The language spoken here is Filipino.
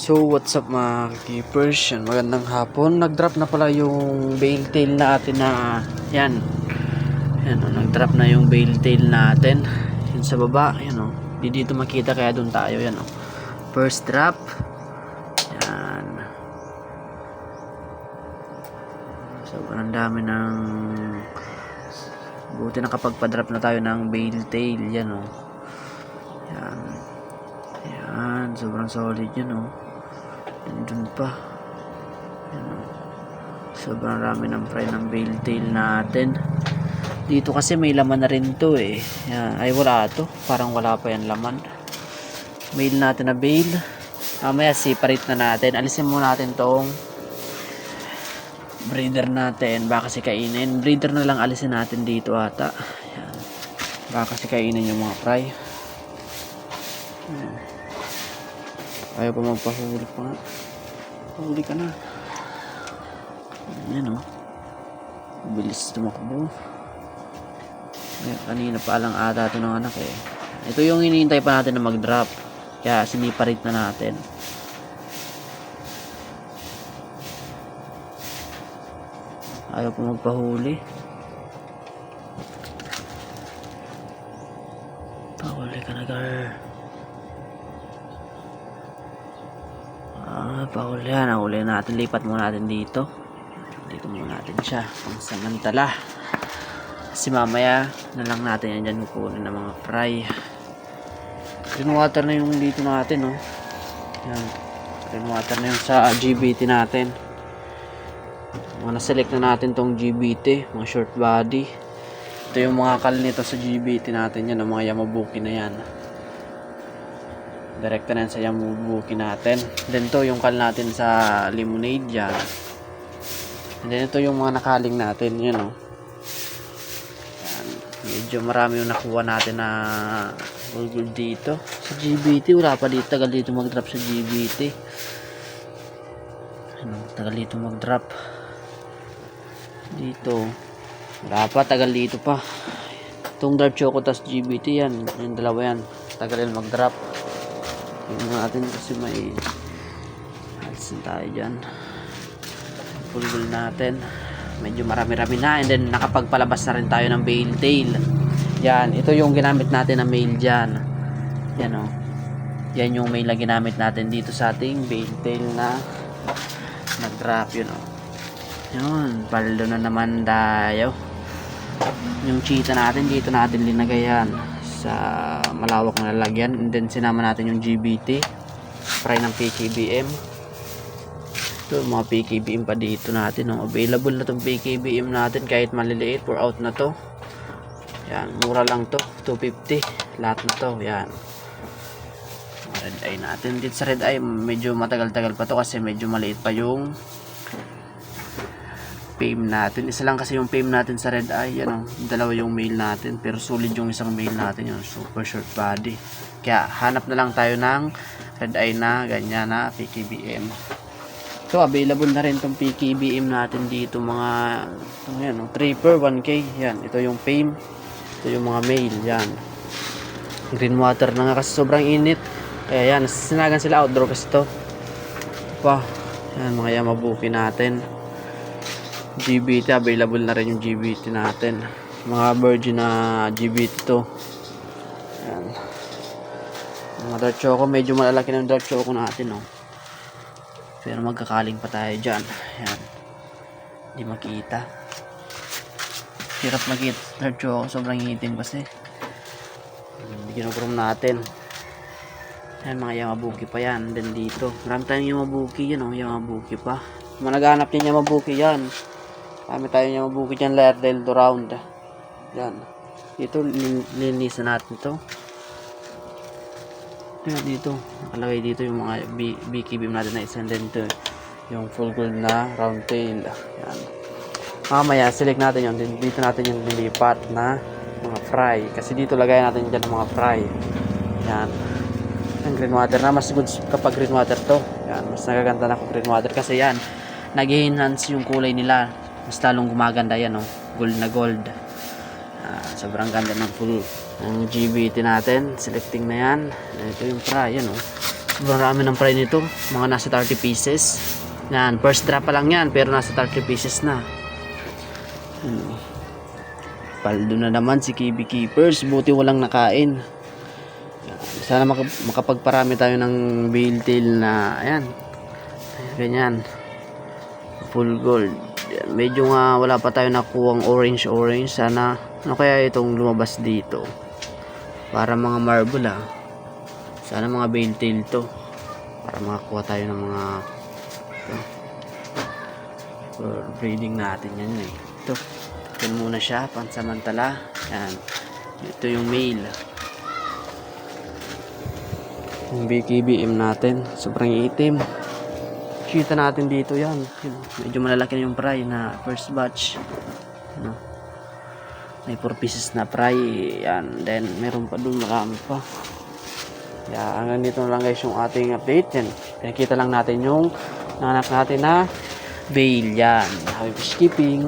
So, what's up mga keepers? Yan, magandang hapon. Nag-drop na pala yung bail tail natin na yan. Yan, oh, nag-drop na yung bail tail natin. Yan sa baba, yan oh. Di dito makita kaya doon tayo, yan oh. First drop. Yan. Sobrang dami ng buti nakapagpa-drop na tayo ng bail tail, yan oh. Yan. Yan, sobrang solid yun oh. Nandun pa. Yan oh. Sobrang rami ng fry ng bail tail natin. Dito kasi may laman na rin to eh. Yan. Ay wala to. Parang wala pa yan laman. Mail natin na bail. Mamaya separate na natin. Alisin muna natin tong breeder natin. Baka kasi kainin. Breeder na lang alisin natin dito ata. Yan. Baka kasi kainin yung mga fry. Yan. Ayaw pa magpahuli pa nga. Pahuli ka na. Yan o. Bilis tumakbo. Ay, kanina pa lang ata ito ng anak eh. Ito yung hinihintay pa natin na mag-drop. Kaya siniparate na natin. Ayaw pa magpahuli. Pahuli ka na, girl. Ah, pahuli yan. Nahuli natin. Lipat muna natin dito. Dito muna natin siya. Pang samantala. Kasi mamaya na lang natin yan dyan kukunin ng mga fry. Green na yung dito natin, oh. Yan. Green water na yung sa GBT natin. Mga na-select na natin tong GBT, mga short body. Ito yung mga kal nito sa GBT natin yan, ang mga Yamabuki na yan. Direkta na sa Yamabuki natin. Then to yung kal natin sa lemonade yan. And then ito yung mga nakaling natin, yun oh. Yan. Medyo marami yung nakuha natin na gold dito. Sa GBT, wala pa dito. Tagal dito mag-drop sa GBT. Ano, tagal dito mag-drop. Dito. Wala pa, tagal dito pa. Itong dark choco tas GBT yan. Yung dalawa yan. Tagal yan mag-drop. Tingnan natin kasi may alisin tayo dyan. Pulbul natin. Medyo marami-rami na. And then nakapagpalabas na rin tayo ng bail tail. Yan. Ito yung ginamit natin na mail dyan. Yan o. Yan yung mail na ginamit natin dito sa ating bail tail na nag-drop yun o. Yun, paldo na naman tayo. Yung cheetah natin, dito natin linagay yan sa malawak na lalagyan. And then sinama natin yung GBT. Fry ng PKBM. Ito, mga PKBM pa dito natin. No? Available na tong PKBM natin kahit maliliit. For out na to. Yan, mura lang to. 250. Lahat na to. Yan. Red eye natin. Dito sa red eye, medyo matagal-tagal pa to kasi medyo maliit pa yung fame natin. Isa lang kasi yung fame natin sa red eye. Yan, oh. dalawa yung mail natin. Pero solid yung isang mail natin. Yung super short body. Kaya hanap na lang tayo ng red eye na ganyan na PKBM. So available na rin tong PKBM natin dito mga ito yan, oh, 3 per 1K. Yan, ito yung fame. Ito yung mga mail. Yan. Green water na nga kasi sobrang init. Kaya yan, sinagan sila outdoor kasi to. Pa, yan mga Yamabuki natin. GBT, available na rin yung GBT natin. Mga virgin na GBT to. Yan. Mga dark choco, medyo malalaki ng dark choco natin, no. Pero magkakaling pa tayo dyan. Yan. Hindi makita. Hirap makita. Dark choco, sobrang itim kasi. Hindi kinukrom natin. Yan, mga Yamabuki pa yan. Then dito. Marami tayong Yamabuki yan, oh. Yamabuki pa. Mga naghanap din Yamabuki yan. Marami tayong Yamabuki dyan, layer del round. Yan. Dito, lin- linisan natin to. Yan, dito. Nakalagay dito yung mga B BKB natin na isa. And then ito, yung full gold na round tail. Yan. Mamaya, select natin yun. Dito natin yung lilipat na mga fry. Kasi dito lagay natin dyan ng mga fry. Yan. Ang green water na. Mas good kapag green water to. Yan. Mas nagaganda na kung green water. Kasi yan, nag-enhance yung kulay nila. Mas lalong gumaganda yan, oh. Gold na gold. Ah, sobrang ganda ng full ng GBT natin. Selecting na yan. Ito yung fry, yan, oh. sobrang rami ng fry nito mga nasa 30 pieces yan first drop pa lang yan pero nasa 30 pieces na Hmm. paldo na naman si KB Keepers buti walang nakain sana maka- makapagparami tayo ng bale tail na ayan ganyan full gold. Medyo nga wala pa tayo nakuwang orange orange sana ano kaya itong lumabas dito? Para mga marble ah. Sana mga bale tail to. Para makakuha tayo ng mga ito. for breeding natin yan eh. Ito. Yan muna siya pansamantala. Yan. Ito yung male. Yung BKBM natin. Sobrang itim kita natin dito yan. Medyo malalaki na yung fry na first batch. Ano? May 4 pieces na fry. Yan. Then meron pa dun marami pa. Kaya hanggang dito lang guys yung ating update. Yan. Pinakita lang natin yung nanak natin na bail yan. Happy fish keeping